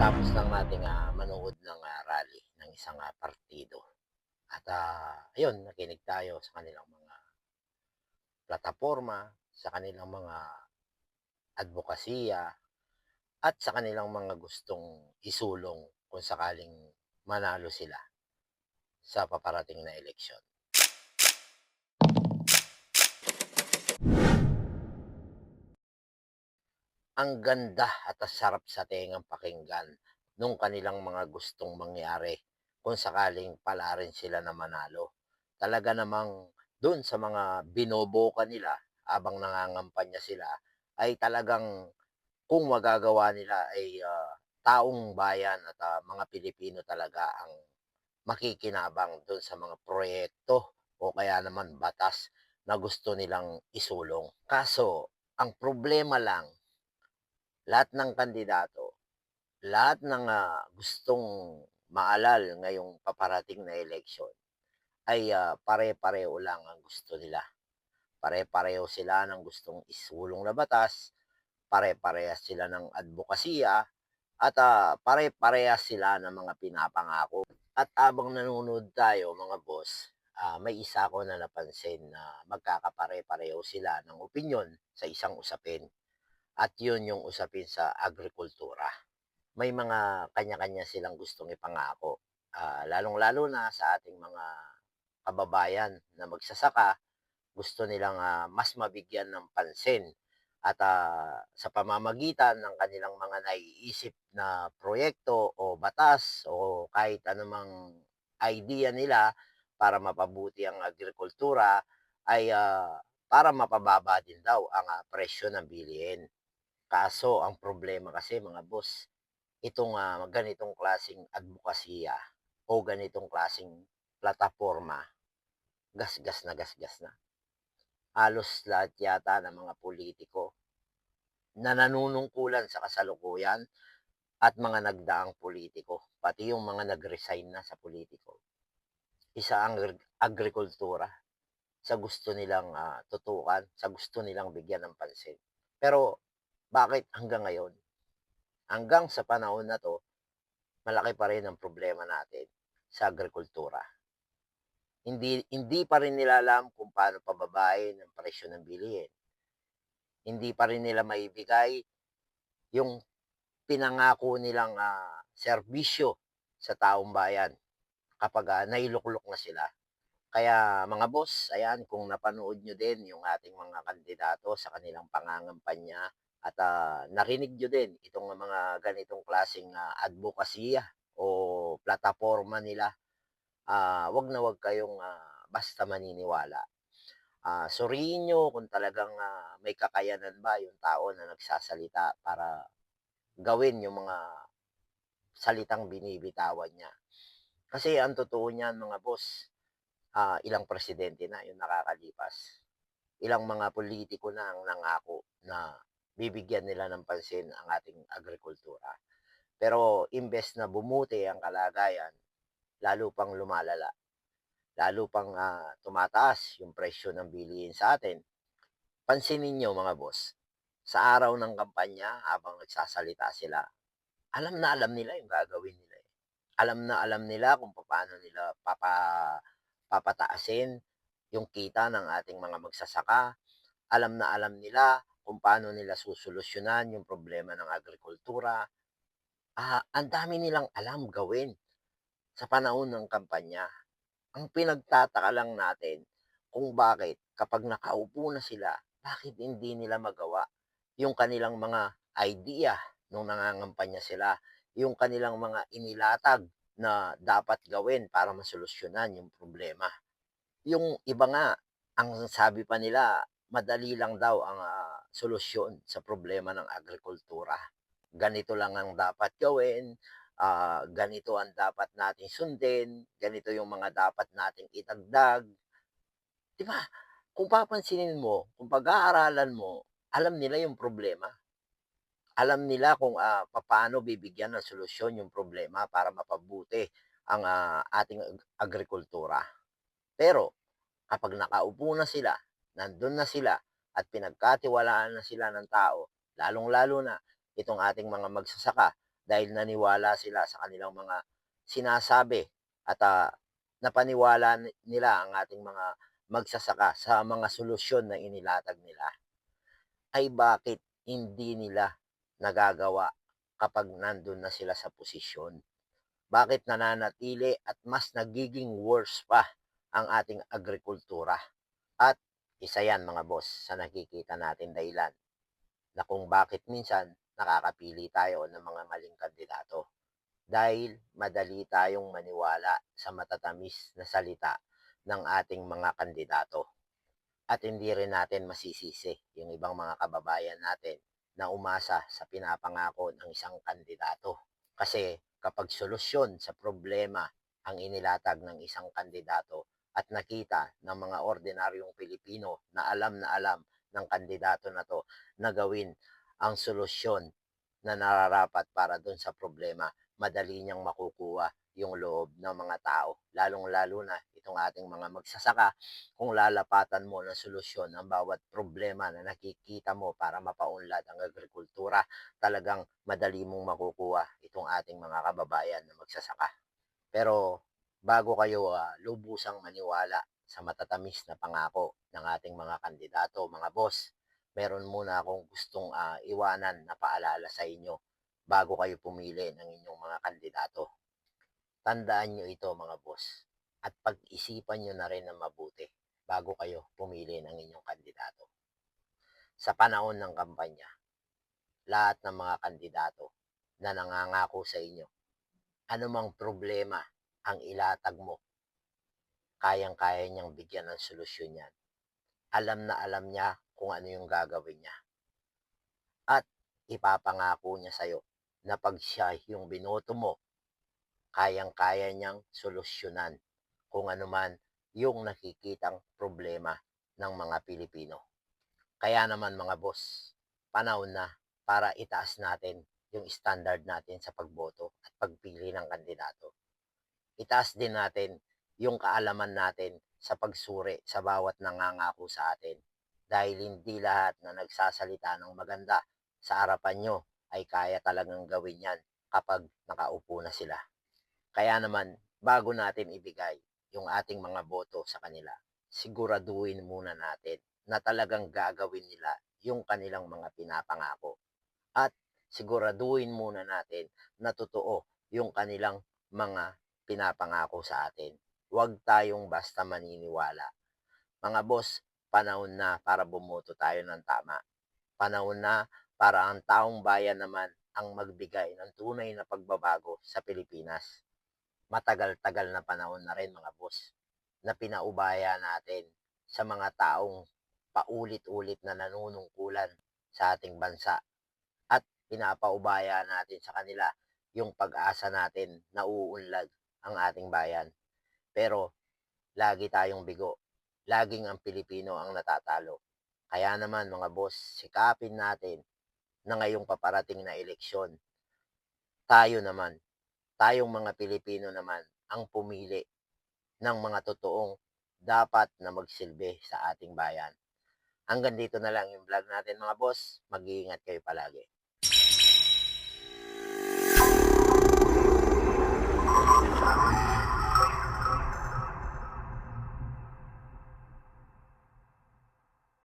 Katapos lang nating ah, manood ng ah, rally ng isang ah, partido. At ah, ayun, nakinig tayo sa kanilang mga plataforma, sa kanilang mga advokasya, at sa kanilang mga gustong isulong kung sakaling manalo sila sa paparating na eleksyon. Ang ganda at sarap sa tengang pakinggan nung kanilang mga gustong mangyari kung sakaling pala rin sila na manalo. Talaga namang dun sa mga binoboka nila habang nangangampanya sila ay talagang kung magagawa nila ay ah, taong bayan at ah, mga Pilipino talaga ang makikinabang dun sa mga proyekto o kaya naman batas na gusto nilang isulong. Kaso, ang problema lang, lahat ng kandidato, lahat ng ah, gustong maalal ngayong paparating na eleksyon ay ah, pare-pareho lang ang gusto nila. Pare-pareho sila ng gustong isulong na batas, pare-parehas sila ng advokasya, at ah, pare-parehas sila ng mga pinapangako. At abang nanonood tayo mga boss, ah, may isa ko na napansin na magkakapare-pareho sila ng opinyon sa isang usapin. At yun yung usapin sa agrikultura. May mga kanya-kanya silang gustong ipangako. Ah, lalong-lalo na sa ating mga kababayan na magsasaka, gusto nilang ah, mas mabigyan ng pansin at ah, sa pamamagitan ng kanilang mga naiisip na proyekto o batas o kahit anumang idea nila para mapabuti ang agrikultura ay ah, para mapababa din daw ang ah, presyo ng bilihin. Kaso ang problema kasi mga boss, itong ah, ganitong klasing advokasya o ganitong klasing plataforma, gasgas na gasgas na. Halos lahat yata ng mga politiko na nanunungkulan sa kasalukuyan at mga nagdaang politiko, pati yung mga nag-resign na sa politiko. Isa ang agri- agrikultura sa gusto nilang ah, tutukan, sa gusto nilang bigyan ng pansin. Pero bakit hanggang ngayon? Hanggang sa panahon na to, malaki pa rin ang problema natin sa agrikultura. Hindi hindi pa rin nila alam kung paano pababain ang presyo ng bilihin. Hindi pa rin nila maibigay yung pinangako nilang ah, serbisyo sa taong bayan kapag ah, nailuklok na sila. Kaya mga boss, ayan, kung napanood nyo din yung ating mga kandidato sa kanilang pangangampanya at ah, narinig nyo din itong mga ganitong klaseng uh, advokasya o plataforma nila, ah, wag na wag kayong ah, basta maniniwala. Ah, suriin nyo kung talagang ah, may kakayanan ba yung tao na nagsasalita para gawin yung mga salitang binibitawan niya. Kasi ang totoo niyan mga boss, ah, ilang presidente na yung nakakalipas. Ilang mga politiko na ang nangako na bibigyan nila ng pansin ang ating agrikultura. Pero imbes na bumuti ang kalagayan, lalo pang lumalala. Lalo pang ah, tumataas yung presyo ng bilihin sa atin. Pansinin nyo mga boss, sa araw ng kampanya habang nagsasalita sila, alam na alam nila yung gagawin nila. eh. Alam na alam nila kung paano nila papa, papataasin yung kita ng ating mga magsasaka. Alam na alam nila kung paano nila susolusyonan yung problema ng agrikultura. Ah, ang dami nilang alam gawin sa panahon ng kampanya. Ang pinagtataka lang natin kung bakit kapag nakaupo na sila, bakit hindi nila magawa yung kanilang mga idea nung nangangampanya sila, yung kanilang mga inilatag na dapat gawin para masolusyonan yung problema. Yung iba nga, ang sabi pa nila, madali lang daw ang ah, solusyon sa problema ng agrikultura. Ganito lang ang dapat gawin, ah, ganito ang dapat nating sundin, ganito yung mga dapat nating itagdag. Di ba? Kung papansinin mo, kung pag-aaralan mo, alam nila yung problema. Alam nila kung ah, paano bibigyan ng solusyon yung problema para mapabuti ang ah, ating ag- agrikultura. Pero kapag nakaupo na sila, nandun na sila at pinagkatiwalaan na sila ng tao, lalong-lalo na itong ating mga magsasaka dahil naniwala sila sa kanilang mga sinasabi at ah, napaniwala ni- nila ang ating mga magsasaka sa mga solusyon na inilatag nila, ay bakit hindi nila nagagawa kapag nandun na sila sa posisyon? Bakit nananatili at mas nagiging worse pa ang ating agrikultura? At isa yan mga boss sa nakikita natin dahilan na kung bakit minsan nakakapili tayo ng mga maling kandidato. Dahil madali tayong maniwala sa matatamis na salita ng ating mga kandidato. At hindi rin natin masisisi yung ibang mga kababayan natin na umasa sa pinapangako ng isang kandidato. Kasi kapag solusyon sa problema ang inilatag ng isang kandidato at nakita ng mga ordinaryong Pilipino na alam na alam ng kandidato na to na gawin ang solusyon na nararapat para doon sa problema, madali niyang makukuha yung loob ng mga tao. Lalong-lalo na itong ating mga magsasaka, kung lalapatan mo ng solusyon ang bawat problema na nakikita mo para mapaunlad ang agrikultura, talagang madali mong makukuha itong ating mga kababayan na magsasaka. Pero bago kayo ah, lubusang maniwala sa matatamis na pangako ng ating mga kandidato, mga boss, meron muna akong gustong ah, iwanan na paalala sa inyo bago kayo pumili ng inyong mga kandidato. Tandaan nyo ito mga boss at pag-isipan nyo na rin ng mabuti bago kayo pumili ng inyong kandidato. Sa panahon ng kampanya, lahat ng mga kandidato na nangangako sa inyo, anumang problema ang ilatag mo, kayang-kaya niyang bigyan ng solusyon yan. Alam na alam niya kung ano yung gagawin niya. At ipapangako niya sa'yo na pag siya yung binoto mo, kayang-kaya niyang solusyonan kung ano man yung nakikitang problema ng mga Pilipino. Kaya naman mga boss, panahon na para itaas natin yung standard natin sa pagboto at pagpili ng kandidato. Itaas din natin yung kaalaman natin sa pagsuri sa bawat nangangako sa atin. Dahil hindi lahat na nagsasalita ng maganda sa harapan nyo ay kaya talagang gawin yan kapag nakaupo na sila. Kaya naman, bago natin ibigay yung ating mga boto sa kanila, siguraduhin muna natin na talagang gagawin nila yung kanilang mga pinapangako. At siguraduhin muna natin na totoo yung kanilang mga pinapangako sa atin. Huwag tayong basta maniniwala. Mga boss, panahon na para bumoto tayo ng tama. Panahon na para ang taong bayan naman ang magbigay ng tunay na pagbabago sa Pilipinas. Matagal-tagal na panahon na rin mga boss na pinaubaya natin sa mga taong paulit-ulit na nanunungkulan sa ating bansa at pinapaubaya natin sa kanila yung pag-asa natin na uunlad ang ating bayan. Pero lagi tayong bigo. Laging ang Pilipino ang natatalo. Kaya naman mga boss, sikapin natin na ngayong paparating na eleksyon, tayo naman, tayong mga Pilipino naman ang pumili ng mga totoong dapat na magsilbi sa ating bayan. Hanggang dito na lang yung vlog natin mga boss. Mag-iingat kayo palagi. Very